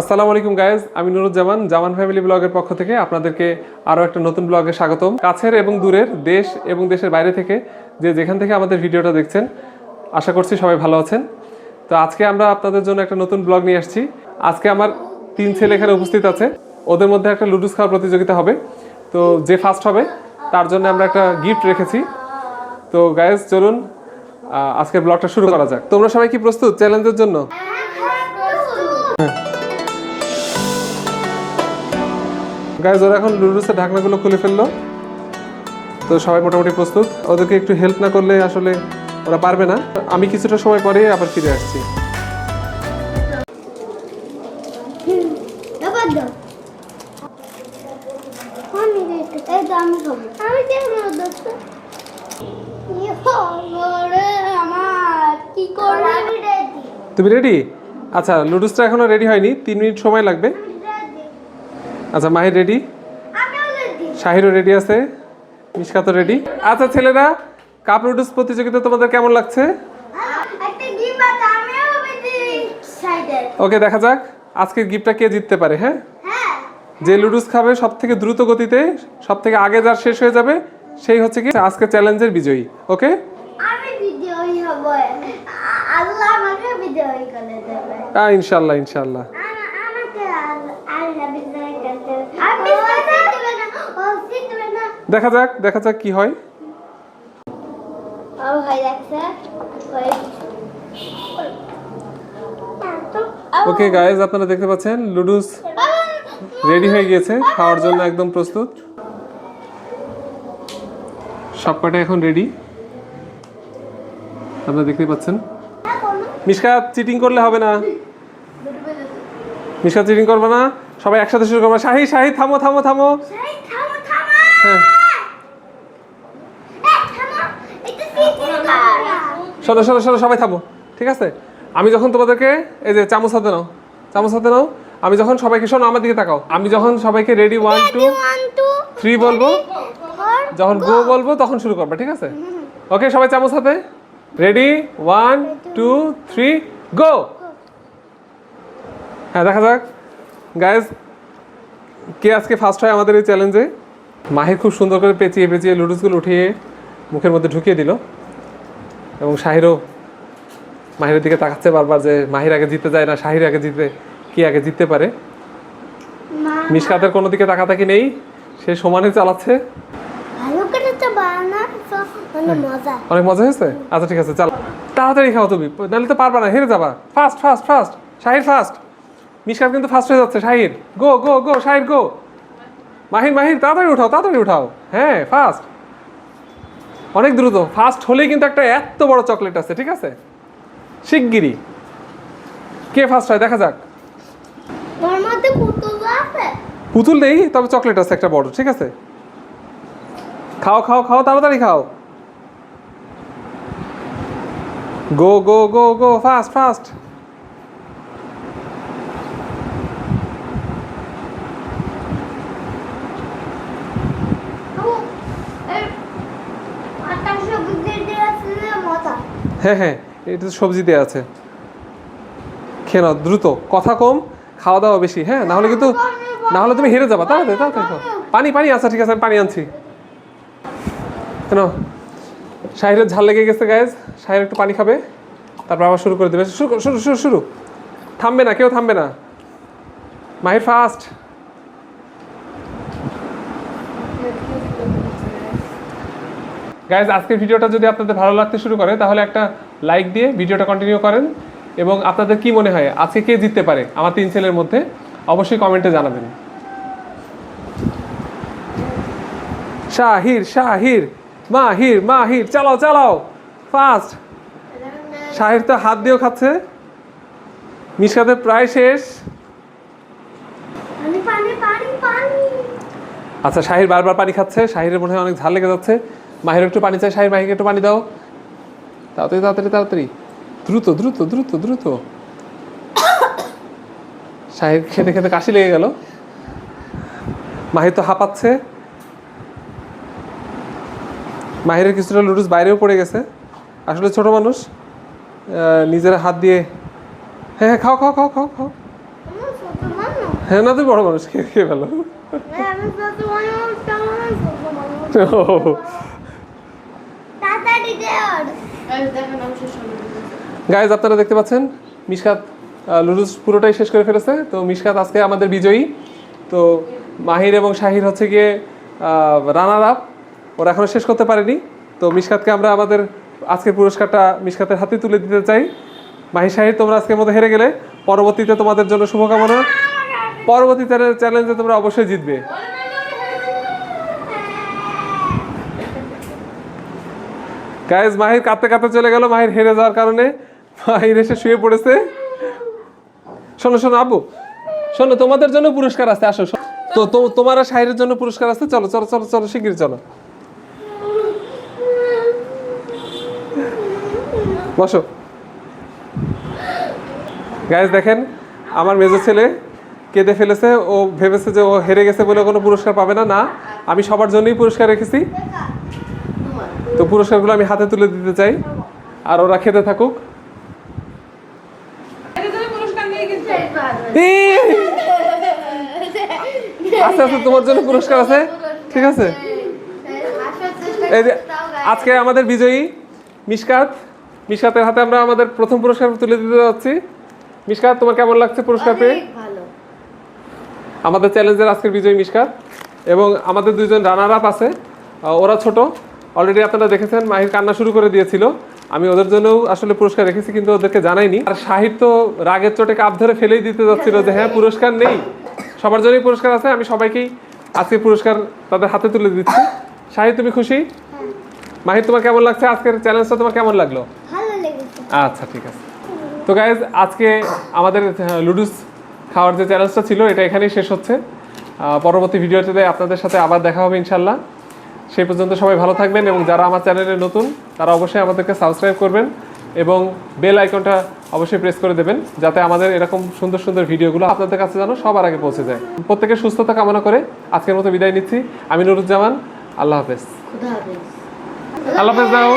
আসসালামু আলাইকুম গায়েজ আমি নুরুজ্জামান, জামান ফ্যামিলি ব্লগের পক্ষ থেকে আপনাদেরকে আরও একটা নতুন ব্লগে স্বাগতম। কাছের এবং দূরের, দেশ এবং দেশের বাইরে থেকে যে যেখান থেকে আমাদের ভিডিওটা দেখছেন, আশা করছি সবাই ভালো আছেন। তো আজকে আমরা আপনাদের জন্য একটা নতুন ব্লগ নিয়ে আসছি। আজকে আমার তিন ছেলে এখানে উপস্থিত আছে। ওদের মধ্যে একটা লুডুস খাওয়ার প্রতিযোগিতা হবে। তো যে ফার্স্ট হবে, তার জন্য আমরা একটা গিফট রেখেছি। তো গায়েজ চলুন আজকের ব্লগটা শুরু করা যাক। তোমরা সবাই কি প্রস্তুত চ্যালেঞ্জের জন্য? গাইজ ওরা এখন লুডুসের ঢাকনাগুলো খুলে ফেলল। তো সবাই মোটামুটি প্রস্তুত। ওদেরকে একটু হেল্প না করলে আসলে ওরা পারবে না। আমি কিছুটা সময় পরে আবার ফিরে আসছি। রেডি তুমি রেডি আচ্ছা লুডুসটা এখনও রেডি হয়নি। তিন মিনিট সময় লাগবে। আচ্ছা মাহির রেডি শাহিরও রেডি আছে? মিশকাতও রেডি আচ্ছা ছেলেরা কাপ লুডুস প্রতিযোগিতা তোমাদের কেমন লাগছে? ওকে দেখা যাক আজকের গিফটটা কে জিততে পারে হ্যাঁ? হ্যাঁ। যে লুডুস খাবে সব থেকে দ্রুত গতিতে সব থেকে আগে যার শেষ হয়ে যাবে সেই হচ্ছে কি আজকে চ্যালেঞ্জের বিজয়ী ওকে আমি ভিডিওই দেখা যাক দেখা যাক কি হয়। ওকে গাইজ আপনারা দেখতে পাচ্ছেন লুডুস রেডি হয়ে গিয়েছে খাওয়ার জন্য একদম প্রস্তুত। সব কটা এখন রেডি আপনারা দেখতে পাচ্ছেন। মিশকা চিটিং করলে হবে না। মিশকা চিটিং করবে না? সবাই একসাথে শুরু করবে। শাহি শাহি থামো থামো থামো। হ্যাঁ। সরো সরো সরো সবাই থামো। ঠিক আছে? আমি যখন তোমাদেরকে এই যে চামচ হাতে নাও চামচ হাতে নাও আমি যখন সবাইকে শোনো আমার দিকে তাকাও। আমি যখন সবাইকে রেডি ওয়ান টু থ্রি বলব যখন গো বলব তখন শুরু করবে ঠিক আছে? ওকে সবাই চামচ হাতে। Ready one two three go হ্যাঁ দেখা যাক। গায়েস কে আজকে ফার্স্ট হয় আমাদের এই চ্যালেঞ্জে মাহির খুব সুন্দর করে পেঁচিয়ে পেঁচিয়ে লুডুসগুলো উঠিয়ে মুখের মধ্যে ঢুকিয়ে দিল। এবং শাহিরও মাহিরের দিকে তাকাচ্ছে বারবার যে মাহির আগে জিততে যায় না শাহির আগে জিতে কি আগে জিততে পারে? মিসকাতের কোনো দিকে তাকাতাকি নেই সে সমানে চালাচ্ছে। ভালো করে তো বানা অনেক মজা। অনেক মজা হয়েছে? আচ্ছা ঠিক আছে চাল। তাড়াতাড়ি খাও তুমি নাহলে তো পারবা না হেরে যাবা। Fast fast fast Shahir fast Mishkat কিন্তু ফার্স্ট হয়ে যাচ্ছে শাহির গো গো গো শাহির গো মাহির মাহির তাড়াতাড়ি উঠাও তাড়াতাড়ি উঠাও। হ্যাঁ ফাস্ট অনেক দ্রুত। ফাস্ট হলেই কিন্তু একটা এত বড় চকলেট আছে ঠিক আছে? শিগগিরি কে ফার্স্ট হয়? দেখা যাক। তোর মধ্যে পুতুল আছে? পুতুল নেই তবে চকলেট আছে একটা বড় ঠিক আছে? খাও খাও খাও তাড়াতাড়ি খাও। গো গো গো গো ফাস্ট ফাস্ট ও এই আটা সবজি দিয়ে আছে মজা হ্যাঁ হ্যাঁ এটা তো সবজি দেওয়া আছে। খেয়ে নাও দ্রুত, কথা কম, খাওয়া দাওয়া বেশি হ্যাঁ না হলে কিন্তু না হলে তুমি হেরে যাবা, তাড়াতাড়ি খাও। পানি পানি আচ্ছা ঠিক আছে, আমি পানি আনছি। কেন? শাহিরের ঝাল লেগে গেছে গায়েজ শাহির একটু পানি খাবে, তারপর আবার শুরু করে দেবে। শুরু শুরু শুরু থামবে না, কেউ থামবে না। মাহির ফাস্ট গাইজ আজকের ভিডিওটা যদি আপনাদের ভালো লাগতে শুরু করে তাহলে একটা লাইক দিয়ে ভিডিওটা কন্টিনিউ করেন এবং আপনাদের কি মনে হয় আজকে কে জিততে পারে আমার তিন ছেলের মধ্যে? অবশ্যই কমেন্টে জানাবেন। শাহির শাহির মাহির মাহির চালাও চালাও ফাস্ট শাহির তো হাত দিয়েও খাচ্ছে। মিশকাতে প্রায় শেষ। আচ্ছা শাহির বারবার পানি খাচ্ছে শাহিরের মনে হয় অনেক ঝাল লেগে যাচ্ছে। মাহির একটু পানি চাই শাহির মাহিকে একটু পানি দাও। তাড়াতাড়ি তাড়াতাড়ি তাড়াতাড়ি। দ্রুত দ্রুত দ্রুত দ্রুত। শাহির খেতে খেতে কাশি লেগে গেল। মাহির তো হাঁপাচ্ছে। মাহিরের কিছুটা লুডুস বাইরেও পড়ে গেছে। আসলে ছোট মানুষ। নিজের হাত দিয়ে হ্যাঁ হ্যাঁ খাও খাও খাও খাও খাও। হ্যাঁ না তুই বড় মানুষ খেয়ে খেয়ে ফেলো আমি ছোট মানুষ কেমন ছোট মানুষ তাড়াতাড়ি দেওয়ার গাইজ আপনারা দেখতে পাচ্ছেন, মিশকাত লুডুস পুরোটাই শেষ করে ফেলেছে। তো মিশকাত আজকে আমাদের বিজয়ী। তো মাহির এবং শাহির হচ্ছে গিয়ে রানার আপ ওরা এখনও শেষ করতে পারেনি। তো মিশকাতকে আমরা আমাদের আজকের পুরস্কারটা মিশকাতের হাতে তুলে দিতে চাই। মাহি শাহির, তোমরা আজকের মতো হেরে গেলে পরবর্তীতে তোমাদের জন্য শুভকামনা। পরবর্তী চ্যালেঞ্জে তোমরা অবশ্যই জিতবে। গাইজ মাহির কাঁদতে কাঁদতে চলে গেল, মাহির হেরে যাওয়ার কারণে। মাহির এসে শুয়ে পড়েছে। শোনো শোনো, আব্বু। শোনো, তোমাদের জন্য পুরস্কার আছে, আসো তো তোমার শাহিরের জন্য পুরস্কার আছে, চলো চলো চলো চলো, শিগগির চলো। বসো। গাইজ দেখেন, আমার মেজো ছেলে কেঁদে ফেলেছে, ও ভেবেছে যে ও হেরে গেছে বলে কোনো পুরস্কার পাবে না না, আমি সবার জন্যই পুরস্কার রেখেছি। তো পুরস্কারগুলো আমি হাতে তুলে দিতে চাই। আর ওরা খেতে থাকুক! আচ্ছা আচ্ছা তোমার জন্য পুরস্কার আছে? ঠিক আছে? এই যে আজকে আমাদের বিজয়ী মিশকাত। মিশকাতের হাতে আমরা আমাদের প্রথম পুরস্কার তুলে দিতে যাচ্ছি। মিশকাত তোমার কেমন লাগছে পুরস্কার পেয়ে? আমাদের চ্যালেঞ্জের আজকের বিজয়ী মিশকাত এবং আমাদের দুইজন রানার আপ আছে ওরা ছোট। অলরেডি আপনারা দেখেছেন মাহির কান্না শুরু করে দিয়েছিল। আমি ওদের জন্যও আসলে পুরস্কার রেখেছি কিন্তু ওদেরকে জানাইনি আর শাহির তো রাগের চোটে কাপ ধরে ফেলেই দিতে যাচ্ছিল যে হ্যাঁ পুরস্কার নেই। সবার জন্যই পুরস্কার আছে আমি সবাইকেই আজকে পুরস্কার তাদের হাতে তুলে দিচ্ছি। শাহির তুমি খুশি? মাহির তোমার কেমন লাগছে? আজকের চ্যালেঞ্জটা তোমার কেমন লাগল? আচ্ছা ঠিক আছে। তো গাইজ আজকে আমাদের লুডুস খাওয়ার যে চ্যালেঞ্জটা ছিল এটা এখানেই শেষ হচ্ছে। পরবর্তী ভিডিওটিতে আপনাদের সাথে আবার দেখা হবে ইনশাল্লাহ সেই পর্যন্ত সবাই ভালো থাকবেন এবং যারা আমার চ্যানেলে নতুন তারা অবশ্যই আমাদেরকে সাবস্ক্রাইব করবেন এবং বেল আইকনটা অবশ্যই প্রেস করে দেবেন যাতে আমাদের এরকম সুন্দর সুন্দর ভিডিওগুলো আপনাদের কাছে যেন সবার আগে পৌঁছে যায়। প্রত্যেকের সুস্থতা কামনা করে আজকের মতো বিদায় নিচ্ছি। আমি নুরুজ্জামান আল্লাহ হাফেজ। হাফেজ। আল্লাহ হাফেজ দাও।